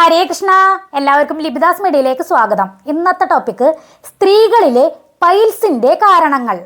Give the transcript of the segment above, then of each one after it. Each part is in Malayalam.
ഹരേ കൃഷ്ണ. എല്ലാവർക്കും ലിബിദാസ് മീഡിയയിലേക്ക് സ്വാഗതം. ഇന്നത്തെ ടോപ്പിക്ക് സ്ത്രീകളിലെ പൈൽസിന്റെ കാരണങ്ങൾ.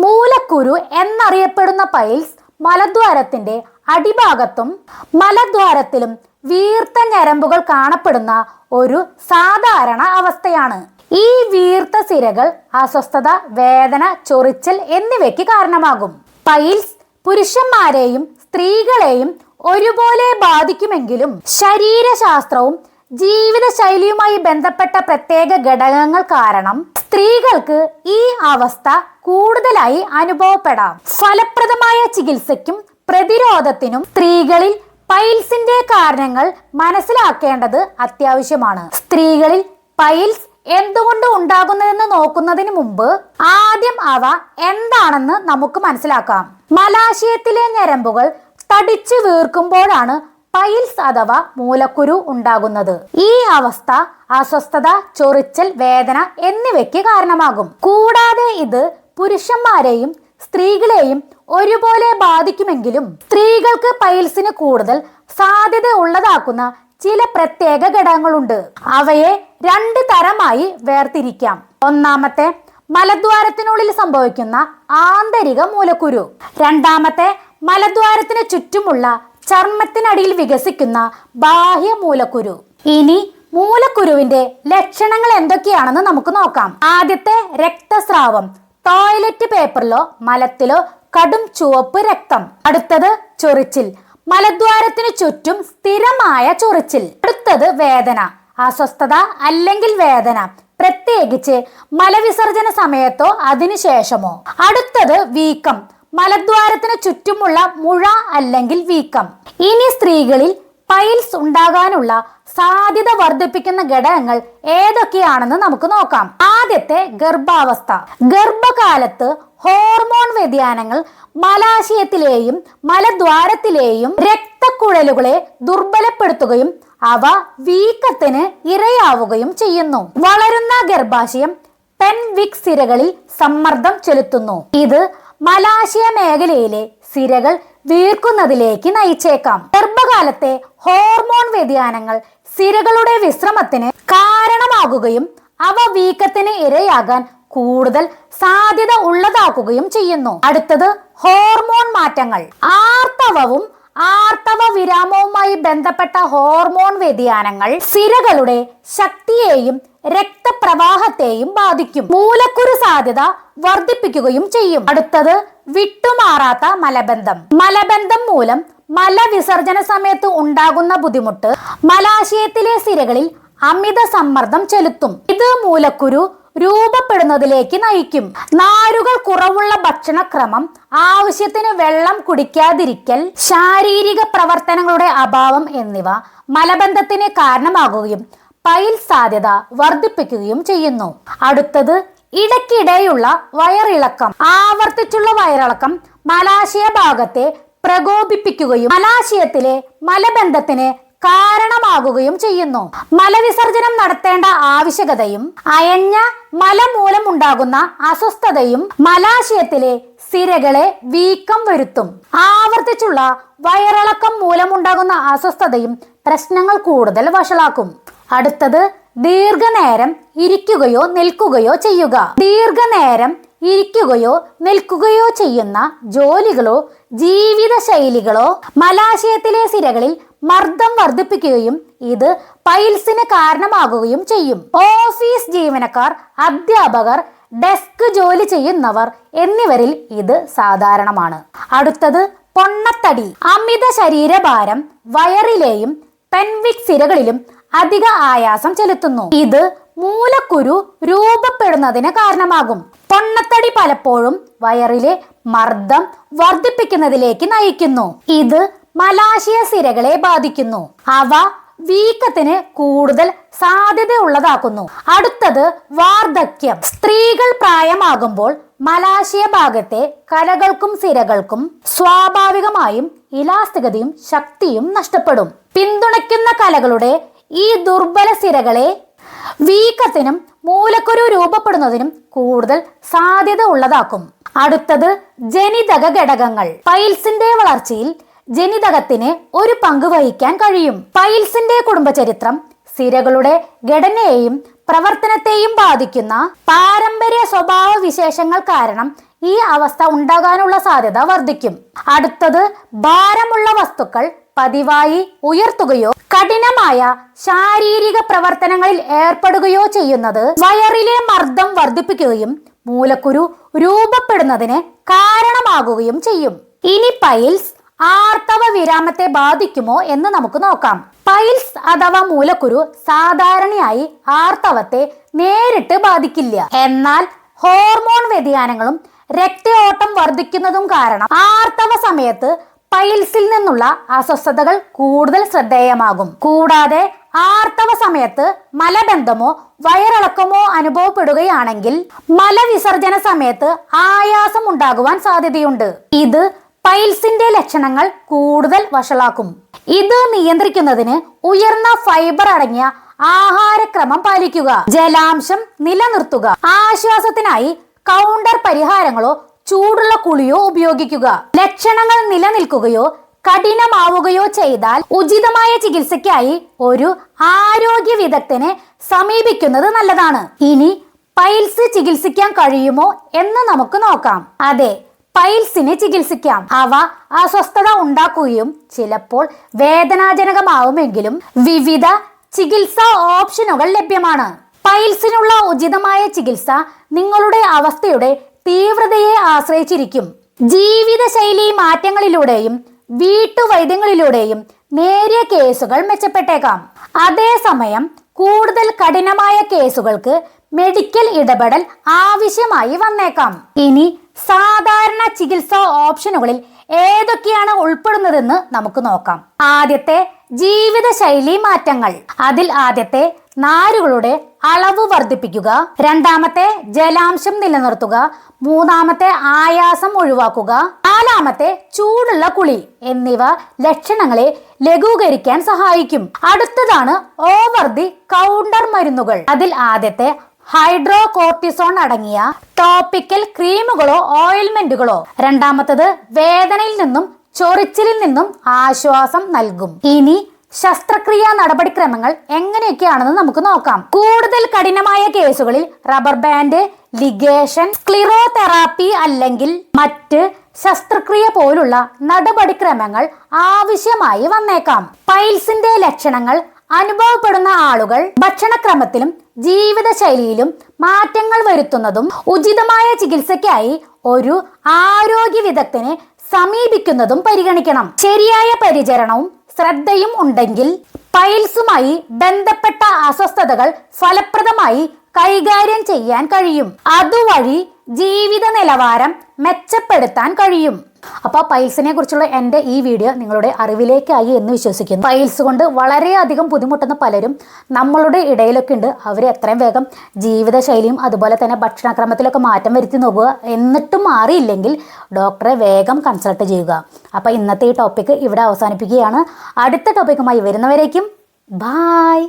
മൂലക്കുരു എന്നറിയപ്പെടുന്ന പൈൽസ് മലദ്വാരത്തിന്റെ അടിഭാഗത്തും മലദ്വാരത്തിലും വീർത്ത ഞരമ്പുകൾ കാണപ്പെടുന്ന ഒരു സാധാരണ അവസ്ഥയാണ്. ഈ വീർത്ത സിരകൾ അസ്വസ്ഥത വേദന ചൊറിച്ചൽ എന്നിവയ്ക്ക് കാരണമാകും. പൈൽസ് പുരുഷന്മാരെയും സ്ത്രീകളെയും ഒരുപോലെ ബാധിക്കുമെങ്കിലും ശരീരശാസ്ത്രവും ജീവിതശൈലിയുമായി ബന്ധപ്പെട്ട പ്രത്യേക ഘടകങ്ങൾ കാരണം സ്ത്രീകൾക്ക് ഈ അവസ്ഥ കൂടുതലായി അനുഭവപ്പെടാം. ഫലപ്രദമായ ചികിത്സയ്ക്കും പ്രതിരോധത്തിനും സ്ത്രീകളിൽ പൈൽസിന്റെ കാരണങ്ങൾ മനസ്സിലാക്കേണ്ടത് അത്യാവശ്യമാണ്. സ്ത്രീകളിൽ പൈൽസ് എന്തുകൊണ്ട് ഉണ്ടാകുന്നതെന്ന് നോക്കുന്നതിന് മുമ്പ് ആദ്യം അവ എന്താണെന്ന് നമുക്ക് മനസ്സിലാക്കാം. മലാശയത്തിലെ ഞരമ്പുകൾ തടിച്ചു വീർക്കുമ്പോഴാണ് പൈൽസ് അഥവാ മൂലക്കുരു ഉണ്ടാകുന്നത്. ഈ അവസ്ഥ അസ്വസ്ഥത ചൊറിച്ചൽ വേദന എന്നിവയ്ക്ക് കാരണമാകും. കൂടാതെ ഇത് പുരുഷന്മാരെയും സ്ത്രീകളെയും ഒരുപോലെ ബാധിക്കുമെങ്കിലും സ്ത്രീകൾക്ക് പൈൽസിന് കൂടുതൽ സാധ്യത ഉള്ളതാക്കുന്ന ചില പ്രത്യേക ഘടകങ്ങളുണ്ട്. അവയെ രണ്ട് തരമായി വേർതിരിക്കാം. ഒന്നാമത്തെ മലദ്വാരത്തിനുള്ളിൽ സംഭവിക്കുന്ന ആന്തരിക മൂലക്കുരു. രണ്ടാമത്തെ മലദ്വാരത്തിന് ചുറ്റുമുള്ള ചർമ്മത്തിനടിയിൽ വികസിക്കുന്ന ബാഹ്യ മൂലക്കുരു. ഇനി മൂലക്കുരുവിന്റെ ലക്ഷണങ്ങൾ എന്തൊക്കെയാണെന്ന് നമുക്ക് നോക്കാം. ആദ്യത്തെ രക്തസ്രാവം. ടോയ്ലറ്റ് പേപ്പറിലോ മലത്തിലോ കടും ചുവപ്പ് രക്തം. അടുത്തത് ചൊറിച്ചിൽ. മലദ്വാരത്തിന് ചുറ്റും സ്ഥിരമായ ചൊറിച്ചിൽ. അടുത്തത് വേദന. അസ്വസ്ഥത അല്ലെങ്കിൽ വേദന. പ്രത്യേകിച്ച് മലവിസർജന സമയത്തോ അതിനുശേഷമോ അടുത്തത് വീക്കം. മലദ്വാരത്തിന് ചുറ്റുമുള്ള മുഴ അല്ലെങ്കിൽ വീക്കം. ഇനി സ്ത്രീകളിൽ പൈൽസ് ഉണ്ടാകാനുള്ള സാധ്യത വർദ്ധിപ്പിക്കുന്ന ഘടകങ്ങൾ ഏതൊക്കെയാണെന്ന് നമുക്ക് നോക്കാം. ആദ്യത്തെ ഗർഭാവസ്ഥ. ഗർഭകാലത്ത് ഹോർമോൺ വ്യതിയാനങ്ങൾ മലാശയത്തിലെയും മലദ്വാരത്തിലെയും രക്തക്കുഴലുകളെ ദുർബലപ്പെടുത്തുകയും അവ വീക്കത്തിന് ഇരയാവുകയും ചെയ്യുന്നു. വളരുന്ന ഗർഭാശയം പെൻവിക് സിരകളിൽ സമ്മർദ്ദം ചെലുത്തുന്നു. ഇത് മലാശയ മേഖലയിലെ സിരകൾ വീർക്കുന്നതിലേക്ക് നയിച്ചേക്കാം. ഗർഭകാലത്തെ ഹോർമോൺ വ്യതിയാനങ്ങൾ സിരകളുടെ വിശ്രമത്തിന് കാരണമാകുകയും അവ വീക്കത്തിന് ഇരയാകാൻ കൂടുതൽ സാധ്യത ഉള്ളതാക്കുകയും ചെയ്യുന്നു. അടുത്തത് ഹോർമോൺ മാറ്റങ്ങൾ. ആർത്തവവും ആർത്തവ വിരാമവുമായി ബന്ധപ്പെട്ട ഹോർമോൺ വ്യതിയാനങ്ങൾ സിരകളുടെ ശക്തിയെയും രക്തപ്രവാഹത്തെയും ബാധിക്കും. മൂലക്കുരു സാധ്യത വർദ്ധിപ്പിക്കുകയും ചെയ്യും. അടുത്തത് വിട്ടുമാറാത്ത മലബന്ധം. മലബന്ധം മൂലം മലവിസർജന സമയത്ത് ഉണ്ടാകുന്ന ബുദ്ധിമുട്ട് മലാശയത്തിലെ സിരകളിൽ അമിത സമ്മർദ്ദം ചെലുത്തും. ഇത് മൂലക്കുരു രൂപപ്പെടുന്നതിലേക്ക് നയിക്കും. നാരുകൾ കുറവുള്ള ഭക്ഷണക്രമം ആവശ്യത്തിന് വെള്ളം കുടിക്കാതിരിക്കൽ ശാരീരിക പ്രവർത്തനങ്ങളുടെ അഭാവം എന്നിവ മലബന്ധത്തിന് കാരണമാകുകയും പൈൽ സാധ്യത വർദ്ധിപ്പിക്കുകയും ചെയ്യുന്നു. അടുത്തത് ഇടയ്ക്കിടെയുള്ള വയറിളക്കം. ആവർത്തിച്ചുള്ള വയറിളക്കം മലാശയ ഭാഗത്തെ പ്രകോപിപ്പിക്കുകയും മലാശയത്തിലെ മലബന്ധത്തിന് കാരണമാകുകയും ചെയ്യുന്നു. മലവിസർജനം നടത്തേണ്ട ആവശ്യകതയും അയഞ്ഞ മലമൂലം ഉണ്ടാകുന്ന അസ്വസ്ഥതയും മലാശയത്തിലെ സിരകളെ വീക്കം വരുത്തും. ആവർത്തിച്ചുള്ള വയറിളക്കം മൂലമുണ്ടാകുന്ന അസ്വസ്ഥതയും പ്രശ്നങ്ങൾ കൂടുതൽ വഷളാക്കും. അടുത്തത് ദീർഘനേരം ഇരിക്കുകയോ നിൽക്കുകയോ ചെയ്യുക. ദീർഘനേരം ഇരിക്കുകയോ നിൽക്കുകയോ ചെയ്യുന്ന ജോലികളോ ജീവിത ശൈലികളോ മലാശയത്തിലെ സിരകളിൽ മർദ്ദം വർദ്ധിപ്പിക്കുകയും ഇത് പൈൽസിന് കാരണമാകുകയും ചെയ്യും. ഓഫീസ് ജീവനക്കാർ അധ്യാപകർ ഡെസ്ക് ജോലി ചെയ്യുന്നവർ എന്നിവരിൽ ഇത് സാധാരണമാണ്. അടുത്തത് പൊണ്ണത്തടി. അമിത ശരീരഭാരം വയറിലെയും പെൻവിക് സിരകളിലും അധിക ആയാസം ചെലുത്തുന്നു. ഇത് മൂലക്കുരു രൂപപ്പെടുന്നതിന് കാരണമാകും. പൊണ്ണത്തടി പലപ്പോഴും വയറിലെ മർദ്ദം വർദ്ധിപ്പിക്കുന്നതിലേക്ക് നയിക്കുന്നു. ഇത് മലാശയ സിരകളെ ബാധിക്കുന്നു. അവ വീക്കത്തിന് കൂടുതൽ സാധ്യത ഉള്ളതാക്കുന്നു അടുത്തത് വാർദ്ധക്യം. സ്ത്രീകൾ പ്രായമാകുമ്പോൾ മലാശയ ഭാഗത്തെ കലകൾക്കും സിരകൾക്കും സ്വാഭാവികമായും ഇലാസ്തികതയും ശക്തിയും നഷ്ടപ്പെടും. പിന്തുണയ്ക്കുന്ന കലകളുടെ ഈ ദുർബല സിരകളെ വീക്കത്തിനും മൂലക്കുരു രൂപപ്പെടുന്നതിനും കൂടുതൽ സാധ്യത ഉള്ളതാക്കും. അടുത്തത് ജനിതക ഘടകങ്ങൾ. പൈൽസിന്റെ വളർച്ചയിൽ ജനിതകത്തിന് ഒരു പങ്ക് വഹിക്കാൻ കഴിയും. പൈൽസിന്റെ കുടുംബചരിത്രം സിരകളുടെ ഘടനയെയും പ്രവർത്തനത്തെയും ബാധിക്കുന്ന പാരമ്പര്യ സ്വഭാവ വിശേഷങ്ങൾ കാരണം ഈ അവസ്ഥ ഉണ്ടാകാനുള്ള സാധ്യത വർദ്ധിക്കും. അടുത്തത് ഭാരമുള്ള വസ്തുക്കൾ പതിവായി ഉയർത്തുകയോ കഠിനമായ ശാരീരിക പ്രവർത്തനങ്ങളിൽ ഏർപ്പെടുകയോ ചെയ്യുന്നത് വയറിലെ മർദ്ദം വർദ്ധിപ്പിക്കുകയും മൂലക്കുരു രൂപപ്പെടുന്നതിന് കാരണമാകുകയും ചെയ്യും. ഇനി പൈൽസ് ആർത്തവ വിരാമത്തെ ബാധിക്കുമോ എന്ന് നമുക്ക് നോക്കാം. പൈൽസ് അഥവാ മൂലക്കുരു സാധാരണയായി ആർത്തവത്തെ നേരിട്ട് ബാധിക്കില്ല. എന്നാൽ ഹോർമോൺ വ്യതിയാനങ്ങളും രക്തയോട്ടം വർദ്ധിക്കുന്നതും കാരണം ആർത്തവ സമയത്ത് പൈൽസിൽ നിന്നുള്ള അസ്വസ്ഥതകൾ കൂടുതൽ ശ്രദ്ധേയമാകും. കൂടാതെ ആർത്തവ സമയത്ത് മലബന്ധമോ വയറിളക്കമോ അനുഭവപ്പെടുകയാണെങ്കിൽ മലവിസർജന സമയത്ത് ആയാസം ഉണ്ടാകുവാൻ സാധ്യതയുണ്ട്. ഇത് പൈൽസിന്റെ ലക്ഷണങ്ങൾ കൂടുതൽ വഷളാക്കും. ഇത് നിയന്ത്രിക്കുന്നതിന് ഉയർന്ന ഫൈബർ അടങ്ങിയ ആഹാരക്രമം പാലിക്കുക. ജലാംശം നിലനിർത്തുക. ആശ്വാസത്തിനായി കൗണ്ടർ പരിഹാരങ്ങളോ ചൂടുള്ള കുളിയോ ഉപയോഗിക്കുക. ലക്ഷണങ്ങൾ നിലനിൽക്കുകയോ കഠിനമാവുകയോ ചെയ്താൽ ഉചിതമായ ചികിത്സയ്ക്കായി ഒരു ആരോഗ്യ വിദഗ്ധനെ സമീപിക്കുന്നത് നല്ലതാണ്. ഇനി പൈൽസ് ചികിത്സിക്കാൻ കഴിയുമോ എന്ന് നമുക്ക് നോക്കാം. അതെ പൈൽസിനെ ചികിത്സിക്കാം. അവ അസ്വസ്ഥത ഉണ്ടാക്കുകയും ചിലപ്പോൾ വേദനാജനകമാവുമെങ്കിലും വിവിധ ചികിത്സാ ഓപ്ഷനുകൾ ലഭ്യമാണ്. പൈൽസിനുള്ള ഉചിതമായ ചികിത്സ നിങ്ങളുടെ അവസ്ഥയുടെ തീവ്രതയെ ആശ്രയിച്ചിരിക്കും. ജീവിതശൈലി മാറ്റങ്ങളിലൂടെയും വീട്ടുവൈദ്യങ്ങളിലൂടെയും നേരിയ കേസുകൾ മെച്ചപ്പെട്ടേക്കാം. അതേസമയം കൂടുതൽ കഠിനമായ കേസുകൾക്ക് മെഡിക്കൽ ഇടപെടൽ ആവശ്യമായി വന്നേക്കാം. ഇനി സാധാരണ ചികിത്സാ ഓപ്ഷനുകളിൽ ഏതൊക്കെയാണ് ഉൾപ്പെടുന്നതെന്ന് നമുക്ക് നോക്കാം. ആദ്യത്തെ ജീവിതശൈലി മാറ്റങ്ങൾ. അതിൽ ആദ്യത്തെ നാരുകളുടെ അളവ് വർദ്ധിപ്പിക്കുക. രണ്ടാമത്തെ ജലാംശം നിലനിർത്തുക. മൂന്നാമത്തെ ആയാസം ഒഴിവാക്കുക. നാലാമത്തെ ചൂടുള്ള കുളി എന്നിവ ലക്ഷണങ്ങളെ ലഘൂകരിക്കാൻ സഹായിക്കും. അടുത്തതാണ് ഓവർ ദി കൗണ്ടർ മരുന്നുകൾ. അതിൽ ആദ്യത്തെ ഹൈഡ്രോ കോർട്ടിസോൺ അടങ്ങിയ ടോപ്പിക്കൽ ക്രീമുകളോ ഓയിൽമെന്റുകളോ. രണ്ടാമത്തത് വേദനയിൽ നിന്നും ചൊറിച്ചിലിൽ നിന്നും ആശ്വാസം നൽകും. ഇനി ശസ്ത്രക്രിയ നടപടിക്രമങ്ങൾ എങ്ങനെയൊക്കെയാണെന്ന് നമുക്ക് നോക്കാം. കൂടുതൽ കഠിനമായ കേസുകളിൽ റബ്ബർ ബാൻഡ് ലിഗേഷൻ സ്ക്ലിറോതെറാപ്പി അല്ലെങ്കിൽ മറ്റ് ശസ്ത്രക്രിയ പോലുള്ള നടപടിക്രമങ്ങൾ ആവശ്യമായി വന്നേക്കാം. പൈൽസിന്റെ ലക്ഷണങ്ങൾ അനുഭവപ്പെടുന്ന ആളുകൾ ഭക്ഷണക്രമത്തിലും ജീവിതശൈലിയിലും മാറ്റങ്ങൾ വരുത്തുന്നതും ഉചിതമായ ചികിത്സയ്ക്കായി ഒരു ആരോഗ്യ വിദഗ്ധനെ സമീപിക്കുന്നതും പരിഗണിക്കണം. ശരിയായ പരിചരണവും ശ്രദ്ധയും ഉണ്ടെങ്കിൽ പൈൽസുമായി ബന്ധപ്പെട്ട അസ്വസ്ഥതകൾ ഫലപ്രദമായി കൈകാര്യം ചെയ്യാൻ കഴിയും. അതുവഴി ജീവിത നിലവാരം മെച്ചപ്പെടുത്താൻ കഴിയും. അപ്പോൾ പൈൽസിനെ കുറിച്ചുള്ള എന്റെ ഈ വീഡിയോ നിങ്ങളുടെ അറിവിലേക്കായി എന്ന് വിശ്വസിക്കുന്നു. പൈൽസ് കൊണ്ട് വളരെയധികം ബുദ്ധിമുട്ടുന്ന പലരും നമ്മളുടെ ഇടയിലൊക്കെ ഉണ്ട്. അവർ എത്രയും വേഗം ജീവിതശൈലിയും അതുപോലെ തന്നെ ഭക്ഷണക്രമത്തിലൊക്കെ മാറ്റം വരുത്തി നോക്കുക എന്നിട്ടും മാറിയില്ലെങ്കിൽ ഡോക്ടറെ വേഗം കൺസൾട്ട് ചെയ്യുക. അപ്പോൾ ഇന്നത്തെ ഈ ടോപ്പിക്ക് ഇവിടെ അവസാനിപ്പിക്കുകയാണ്. അടുത്ത ടോപ്പിക്കുമായി വരുന്നവരേക്കും ബായ്.